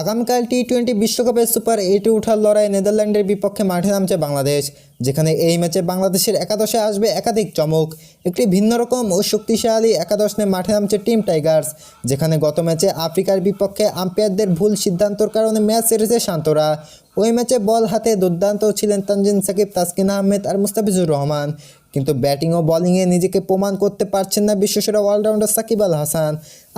আগামীকাল T twenty বিশ্বকাপের super এইটে ওঠার লড়াই নেদারল্যান্ডের বিপক্ষে মাঠে নামছে বাংলাদেশ, যেখানে এই ম্যাচে বাংলাদেশের একাদশে আসবে একাধিক চমক। একটি ভিন্ন রকম ও শক্তিশালী একাদশ নিয়ে মাঠে নামছে টিম টাইগার্স, যেখানে গত ম্যাচে আফ্রিকার বিপক্ষে আম্পায়ারদের ভুল সিদ্ধান্তর কারণে ম্যাচ হেরেছে শান্তরা। ওই ম্যাচে বল হাতে দুর্দান্ত ছিলেন তানজিন সাকিব, তাসকিন আহমেদ আর মুস্তাফিজুর রহমান। কিন্তু ব্যাটিং ও বোলিংয়ে নিজেকে প্রমাণ করতে পারছেন না বিশ্বসেরা অলরাউন্ডার সাকিব আল হাসান।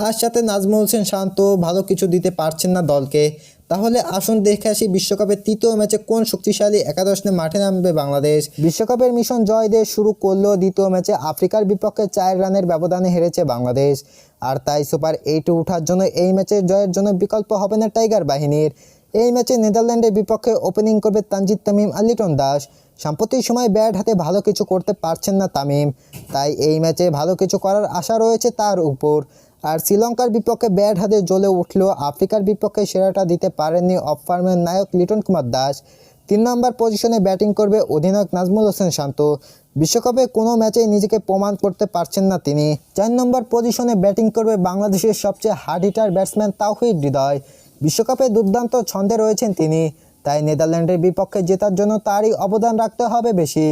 আর সাথে নাজমুল হোসেন শান্ত ভালো কিছু দিতে পারছেন না দলকে। তাহলে আসুন দেখে আসি বিশ্বকাপের তৃতীয় ম্যাচে কোন শক্তিশালী একাদশ নিয়ে মাঠে নামবে বাংলাদেশ। বিশ্বকাপের মিশন জয় দিয়ে শুরু করলেও দ্বিতীয় ম্যাচে আফ্রিকার বিপক্ষে চার রানের ব্যবধানে হেরেছে বাংলাদেশ। আর তাই সুপার এইটে ওঠার জন্য এই ম্যাচের জয়ের জন্য বিকল্প হবে না টাইগার বাহিনীর। এই ম্যাচে নেদারল্যান্ডের বিপক্ষে ওপেনিং করবে তানজিদ তামিম আর লিটন দাস। সাম্প্রতিক সময় ব্যাট হাতে ভালো কিছু করতে পারছেন না তামিম। তাই এই ম্যাচে ভালো কিছু করার আশা রয়েছে তার উপর। আর শ্রীলঙ্কার বিপক্ষে ব্যাট হাতে জ্বলে উঠলেও আফ্রিকার বিপক্ষে সেরাটা দিতে পারেননি অফ ফার্মের নায়ক লিটন কুমার দাস। তিন নম্বর পজিশনে ব্যাটিং করবে অধিনায়ক নাজমুল হোসেন শান্ত। বিশ্বকাপে কোনো ম্যাচে নিজেকে প্রমাণ করতে পারছেন না তিনি। চার নম্বর পজিশনে ব্যাটিং করবে বাংলাদেশের সবচেয়ে hard hitter batsman Towhid Hridoy. বিশ্বকাপে দুর্দান্ত ছন্দে রয়েছেন তিনি। তাই নেদারল্যান্ডের বিপক্ষে জেতার জন্য তারই অবদান রাখতে হবে বেশি।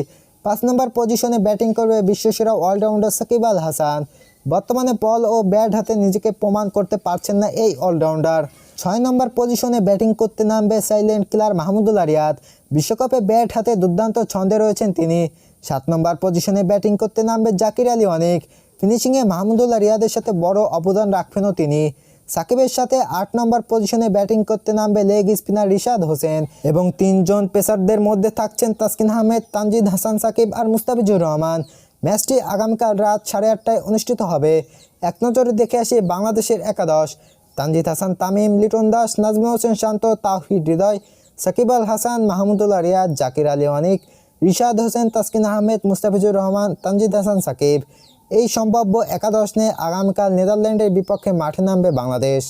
পাঁচ নম্বর পজিশনে ব্যাটিং করবে বিশ্বসেরা অলরাউন্ডার সাকিব আল হাসান। বর্তমানে বল ও ব্যাট হাতে নিজেকে প্রমাণ করতে পারছেন না এই অলরাউন্ডার। ছয় নম্বর পজিশনে ব্যাটিং করতে নামবে সাইলেন্ট কিলার মাহমুদুল্লাহ রিয়াদ বিশ্বকাপে ব্যাট হাতে দুর্দান্ত ছন্দে রয়েছেন তিনি। সাত নম্বর পজিশনে ব্যাটিং করতে নামবে জাকির আলী অনেক। ফিনিশিংয়ে মাহমুদুল্লাহ রিয়াদের সাথে বড় অবদান রাখবেনও তিনি। সাকিবের সাথে আট নম্বর পজিশনে ব্যাটিং করতে নামবে লেগ স্পিনার রিশাদ হোসেন এবং তিনজন পেসারদের মধ্যে থাকছেন তাসকিন আহমেদ, তানজিদ হাসান সাকিব আর মুস্তাফিজুর রহমান। ম্যাচটি আগামীকাল রাত সাড়ে আটটায় অনুষ্ঠিত হবে। এক নজরে দেখে আসি বাংলাদেশের একাদশ। তানজিদ হাসান, তামিম, লিটন দাস, নাজমুল হোসেন শান্ত তাহিদ হৃদয়, সাকিব আল হাসান, মাহমুদুল্লাহ রিয়াদ, জাকির আলী অনিক, রিশাদ হোসেন, তাসকিন আহমেদ, মুস্তাফিজুর রহমান, তানজিদ হাসান সাকিব। এই সম্ভাব্য একাদশ নিয়ে আগামীকাল নেদারল্যান্ডের বিপক্ষে মাঠে নামবে বাংলাদেশ।